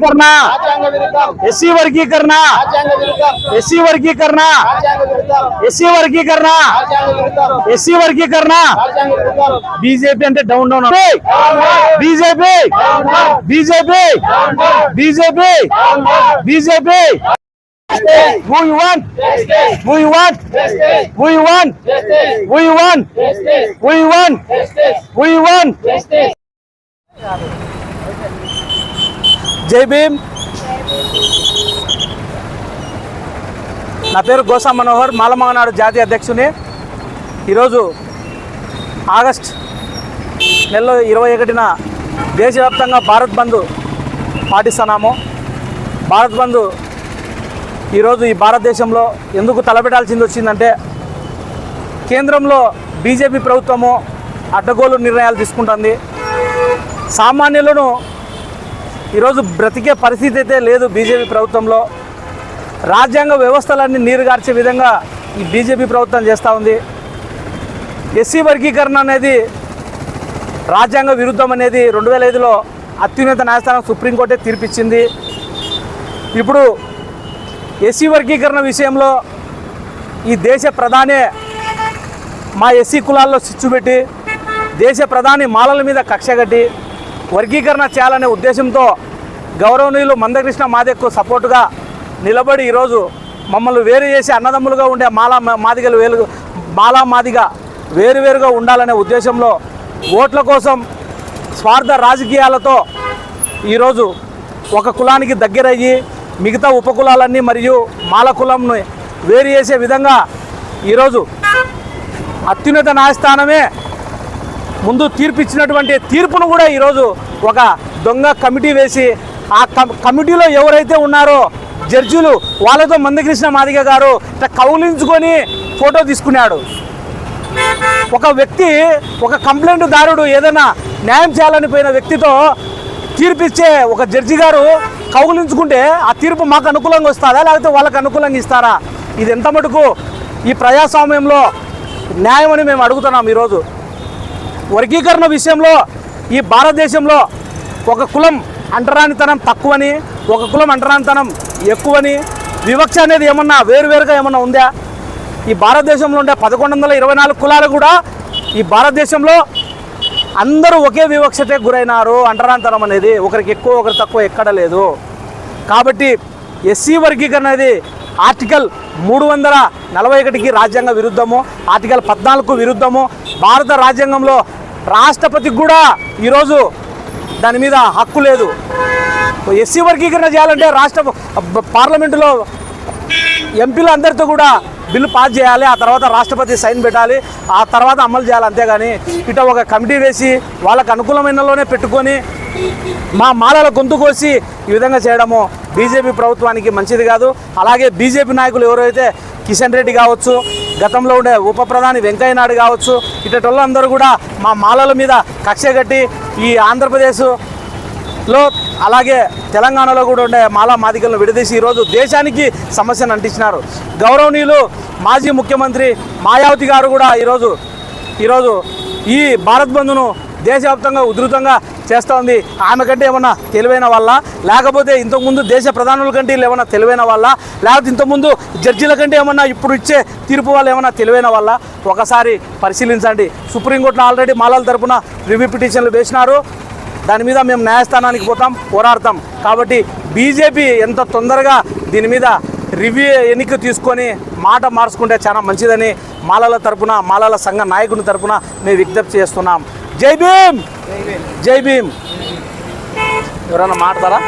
వర్గీకరణ ఎస్సీ వర్గీకరణ ఎస్సీ వర్గీకరణ ఎస్సీ వర్గీకరణ ఎస్సీ వర్గీకరణ బీజేపీ అంటే down down BJP BJP BJP BJP Who you want? Who you want? Who you want? Who you want? Who you want? Who you want? జై భీమ్. నా పేరు గోసా మనోహర్ మాలమగనాడు జాతీయ అధ్యక్షుని. ఈరోజు ఆగస్ట్ నెలలో ఇరవై ఒకటిన దేశవ్యాప్తంగా భారత్ బంద్ పాటిస్తున్నాము. భారత్ బంద్ ఈరోజు ఈ భారతదేశంలో ఎందుకు తలపెట్టాల్సింది వచ్చిందంటే కేంద్రంలో బీజేపీ ప్రభుత్వము అడ్డగోలు నిర్ణయాలు తీసుకుంటుంది. సామాన్యులను ఈరోజు బ్రతికే పరిస్థితి అయితే లేదు బీజేపీ ప్రభుత్వంలో. రాజ్యాంగ వ్యవస్థలన్నీ నీరుగార్చే విధంగా ఈ బీజేపీ ప్రభుత్వం చేస్తూ ఉంది. ఎస్సీ వర్గీకరణ అనేది రాజ్యాంగ విరుద్ధం అనేది రెండు వేల ఐదులో అత్యున్నత న్యాయస్థానం సుప్రీంకోర్టే తీర్పిచ్చింది. ఇప్పుడు ఎస్సీ వర్గీకరణ విషయంలో ఈ దేశ ప్రధానే మా ఎస్సీ కులాల్లో చిచ్చు పెట్టి దేశ ప్రధాని మాలల మీద కక్ష కట్టి వర్గీకరణ చేయాలనే ఉద్దేశంతో గౌరవనీయులు మందకృష్ణ మాదెక్కు సపోర్టుగా నిలబడి ఈరోజు మమ్మల్ని వేరు చేసి అన్నదమ్ములుగా ఉండే మాలా మాదిగలు వేలు మాలా మాదిగా వేరువేరుగా ఉండాలనే ఉద్దేశంలో ఓట్ల కోసం స్వార్థ రాజకీయాలతో ఈరోజు ఒక కులానికి దగ్గరయ్యి మిగతా ఉపకులాలన్నీ మరియు మాల కులంను వేరు చేసే విధంగా ఈరోజు అత్యున్నత న్యాయస్థానమే ముందు తీర్పు ఇచ్చినటువంటి తీర్పును కూడా ఈరోజు ఒక దొంగ కమిటీ వేసి ఆ కమిటీలో ఎవరైతే ఉన్నారో జడ్జిలు వాళ్ళతో మందకృష్ణ మాదిగ గారు ఇట్లా కౌలించుకొని ఫోటో తీసుకున్నాడు. ఒక వ్యక్తి ఒక కంప్లైంట్ దారుడు ఏదైనా న్యాయం చేయాలని పోయిన వ్యక్తితో తీర్పిచ్చే ఒక జడ్జి గారు కౌగులించుకుంటే ఆ తీర్పు మాకు అనుకూలంగా వస్తుందా లేకపోతే వాళ్ళకి అనుకూలంగా ఇస్తారా? ఇది ఎంత మటుకు ఈ ప్రజాస్వామ్యంలో న్యాయం అని మేము అడుగుతున్నాం ఈరోజు. వర్గీకరణ విషయంలో ఈ భారతదేశంలో ఒక కులం అంటరానితనం తక్కువని ఒక కులం అంటరానితనం ఎక్కువని వివక్ష అనేది ఏమన్నా వేరువేరుగా ఏమన్నా ఉందా? ఈ భారతదేశంలో ఉండే పదకొండు వందల ఇరవై నాలుగు కులాలు కూడా ఈ భారతదేశంలో అందరూ ఒకే వివక్షతే గురైనారు. అంటరాంతరం అనేది ఒకరికి ఎక్కువ ఒకరు తక్కువ ఎక్కడ లేదు. కాబట్టి ఎస్సీ వర్గీకరణ అనేది ఆర్టికల్ మూడు వందల నలభై ఒకటికి రాజ్యాంగ విరుద్ధము ఆర్టికల్ పద్నాలుగుకు విరుద్ధము. భారత రాజ్యాంగంలో రాష్ట్రపతికి కూడా ఈరోజు దాని మీద హక్కు లేదు. ఎస్సీ వర్గీకరణ చేయాలంటే రాష్ట్ర పార్లమెంటులో ఎంపీలు అందరితో కూడా బిల్లు పాస్ చేయాలి ఆ తర్వాత రాష్ట్రపతి సైన్ పెట్టాలి ఆ తర్వాత అమలు చేయాలి అంతేగాని ఇట ఒక కమిటీ వేసి వాళ్ళకు అనుకూలమైనలోనే పెట్టుకొని మా మాలల గొంతు కోసి ఈ విధంగా చేయడము బీజేపీ ప్రభుత్వానికి మంచిది కాదు. అలాగే బీజేపీ నాయకులు ఎవరైతే కిషన్ రెడ్డి కావచ్చు గతంలో ఉండే ఉప ప్రధాని వెంకయ్య నాయుడు కావచ్చు ఇటోళ్ళందరూ కూడా మా మాలల మీద కక్ష కట్టి ఈ ఆంధ్రప్రదేశ్లో అలాగే తెలంగాణలో కూడా ఉండే మాలా మాదికలను విడదీసి ఈరోజు దేశానికి సమస్యను అంటించినారు. గౌరవనీయులు మాజీ ముఖ్యమంత్రి మాయావతి గారు కూడా ఈరోజు ఈరోజు ఈ భారత్ బంద్ను దేశవ్యాప్తంగా ఉధృతంగా చేస్తోంది ఆమె కంటే ఏమన్నా తెలివైన వల్ల లేకపోతే ఇంతకుముందు దేశ ప్రధానుల కంటే వీళ్ళు ఏమన్నా తెలివైన వల్ల లేకపోతే ఇంతకుముందు జడ్జీల కంటే ఏమన్నా ఇప్పుడు ఇచ్చే తీర్పు వాళ్ళు ఏమన్నా తెలివైన వల్ల ఒకసారి పరిశీలించండి. సుప్రీంకోర్టులో ఆల్రెడీ మాలల తరపున రివ్యూ పిటిషన్లు వేసినారు. దాని మీద మేము న్యాయస్థానానికి పోతాం పోరాడతాం. కాబట్టి బీజేపీ ఎంత తొందరగా దీని మీద రివ్యూ ఎన్నిక తీసుకొని మాట మార్చుకుంటే చాలా మంచిదని మాలల తరపున మాలల సంఘ నాయకుని తరపున మేము విజ్ఞప్తి చేస్తున్నాం. జై భీమ్! జై భీమ్. ఎవరన్నా మాట్లాడతారా